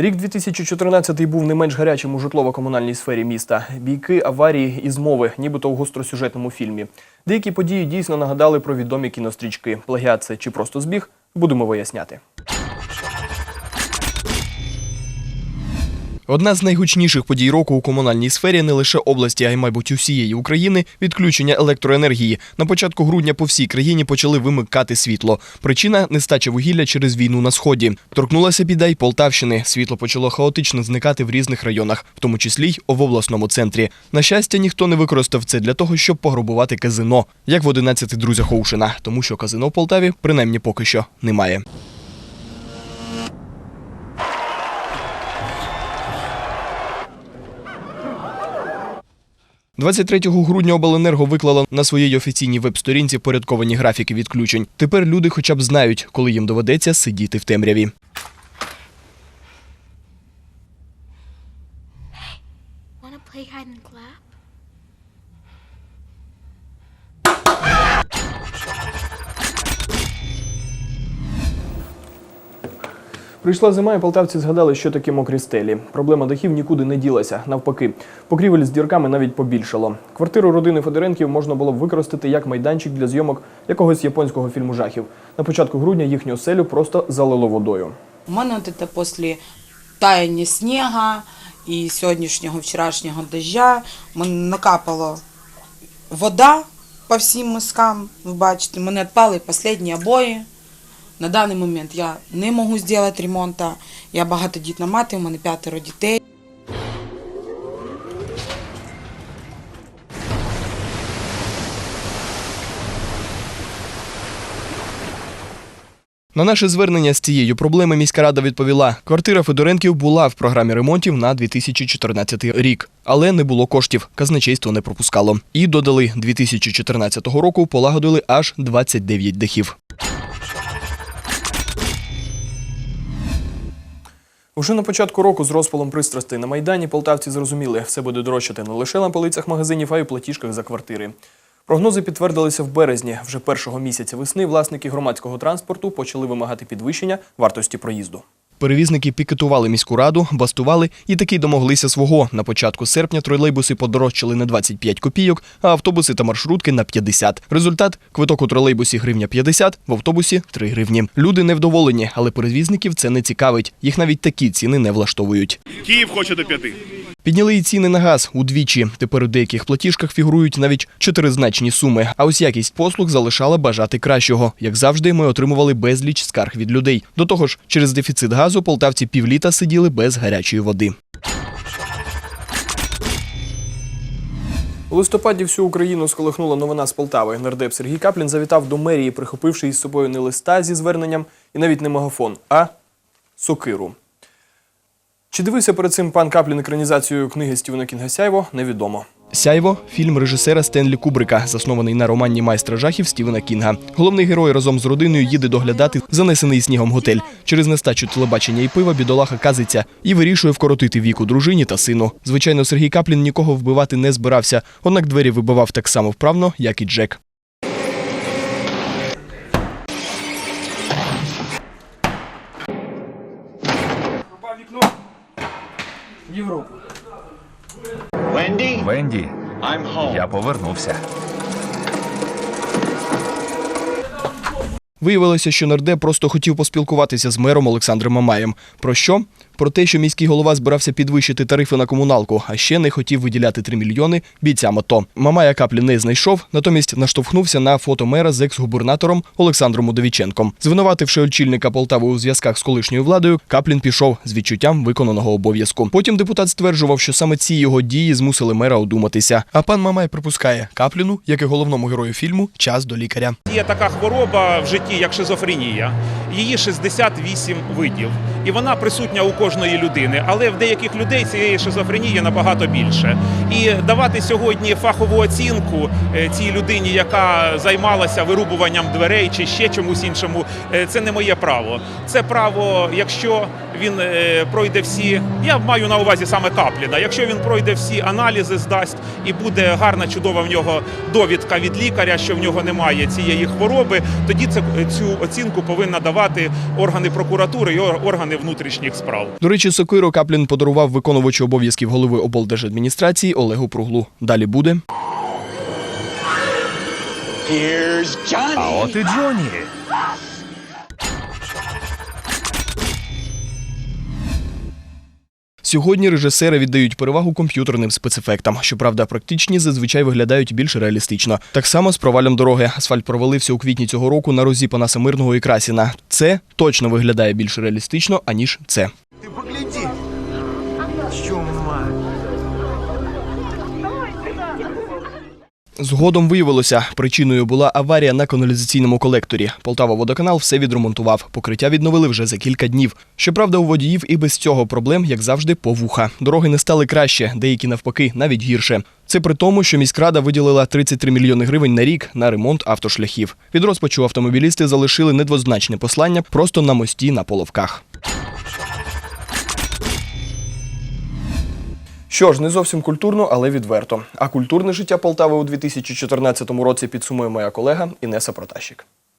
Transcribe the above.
Рік 2014 був не менш гарячим у житлово-комунальній сфері міста. Бійки, аварії і змови, нібито у гостросюжетному фільмі. Деякі події дійсно нагадали про відомі кінострічки. Плагіат це чи просто збіг, будемо виясняти. Одна з найгучніших подій року у комунальній сфері не лише області, а й, мабуть, усієї України відключення електроенергії. На початку грудня по всій країні почали вимикати світло. Причина нестача вугілля через війну на сході. Торкнулася біда й Полтавщини. Світло почало хаотично зникати в різних районах, в тому числі й в обласному центрі. На щастя, ніхто не використав це для того, щоб пограбувати казино, як в 11 друзях Оушена, тому що казино в Полтаві принаймні поки що немає. 23 грудня обленерго виклала на своїй офіційній веб-сторінці порядковані графіки відключень. Тепер люди хоча б знають, коли їм доведеться сидіти в темряві. Wanna play hide and clap? Прийшла зима, і полтавці згадали, що таке мокрі стелі. Проблема дахів нікуди не ділася. Навпаки, покрівель з дірками навіть побільшало. Квартиру родини Федоренків можна було б використати як майданчик для зйомок якогось японського фільму жахів. На початку грудня їхню оселю просто залило водою. У мене це після таяння снігу і сьогоднішнього вчорашнього дождя мене накапала вода по всім мискам. Ви бачите, мене відпали останні обої. На даний момент я не можу зробити ремонту. Я багатодітна мати, у мене п'ятеро дітей. На наше звернення з цією проблемою міська рада відповіла: квартира Федоренків була в програмі ремонтів на 2014 рік, але не було коштів. Казначейство не пропускало. І додали 2014 року полагодили аж 29 дахів. Уже на початку року з розпалом пристрастей на Майдані полтавці зрозуміли, все буде дорожчати не лише на полицях магазинів, а й у платіжках за квартири. Прогнози підтвердилися в березні. Вже першого місяця весни власники громадського транспорту почали вимагати підвищення вартості проїзду. Перевізники пікетували міську раду, бастували і таки домоглися свого. На початку серпня тролейбуси подорожчали на 25 копійок, а автобуси та маршрутки на 50. Результат квиток у тролейбусі гривня 50, в автобусі 3 гривні. Люди невдоволені, але перевізників це не цікавить. Їх навіть такі ціни не влаштовують. Київ хоче до п'яти. Підняли і ціни на газ удвічі. Тепер у деяких платіжках фігурують навіть чотиризначні суми. А ось якість послуг залишала бажати кращого. Як завжди, ми отримували безліч скарг від людей. До того ж, через дефіцит газу полтавці півліта сиділи без гарячої води. У листопаді всю Україну сколихнула новина з Полтави. Нардеп Сергій Каплін завітав до мерії, прихопивши із собою не листа зі зверненням і навіть не мегафон, а сокиру. Чи дивився перед цим пан Каплін екранізацію книги Стівена Кінга Сяйво, невідомо. Сяйво фільм режисера Стенлі Кубрика, заснований на романі майстра жахів Стівена Кінга. Головний герой разом з родиною їде доглядати занесений снігом готель. Через нестачу телебачення і пива бідолаха казиться і вирішує вкоротити віку дружині та сину. Звичайно, Сергій Каплін нікого вбивати не збирався, однак двері вибивав так само вправно, як і Джек. I'm home. я повернувся. Виявилося, що нардеп просто хотів поспілкуватися з мером Олександром Мамаєм. Про що? Про те, що міський голова збирався підвищити тарифи на комуналку, а ще не хотів виділяти 3 мільйони бійцям АТО. Мамая каплі не знайшов, натомість наштовхнувся на фото мера з екс-губернатором Олександром Удовіченком. Звинувативши очільника Полтави у зв'язках з колишньою владою, Каплін пішов з відчуттям виконаного обов'язку. Потім депутат стверджував, що саме ці його дії змусили мера одуматися. А пан Мамай припускає Капліну, як і головному герою фільму, час до лікаря. Є така хвороба в житті, як шизофренія. Її 68 видів, і вона присутня у кожної людини. Але в деяких людей цієї шизофренії набагато більше. І давати сьогодні фахову оцінку е, цій людині, яка займалася вирубуванням дверей чи ще чомусь іншому, е, це не моє право. Це право, якщо він е, пройде всі. Я маю на увазі саме Капліна. Якщо він пройде всі аналізи, здасть і буде гарна, чудова в нього довідка від лікаря, що в нього немає цієї хвороби, тоді це цю оцінку повинна давати органи прокуратури і органи внутрішніх справ. До речі, сокиру Каплін подарував виконувачу обов'язків голови облдержадміністрації Олегу Пруглу. Далі буде. Here's Johnny. А от і Джоні. Сьогодні режисери віддають перевагу комп'ютерним спецефектам. Щоправда, практичні зазвичай виглядають більш реалістично. Так само з провалем дороги. Асфальт провалився у квітні цього року на розі Панаса Мирного і Красіна. Це точно виглядає більш реалістично, аніж це. Ти погляди. Чума. Згодом виявилося, причиною була аварія на каналізаційному колекторі. Полтава водоканал все відремонтував. Покриття відновили вже за кілька днів. Щоправда, у водіїв і без цього проблем, як завжди, повуха. Дороги не стали краще, деякі навпаки, навіть гірше. Це при тому, що міськрада виділила 33 мільйони гривень на рік на ремонт автошляхів. Від розпачу автомобілісти залишили недвозначне послання просто на мості на половках. Що ж, не зовсім культурно, але відверто. А культурне життя Полтави у 2014 році підсумує моя колега Інеса Протащик.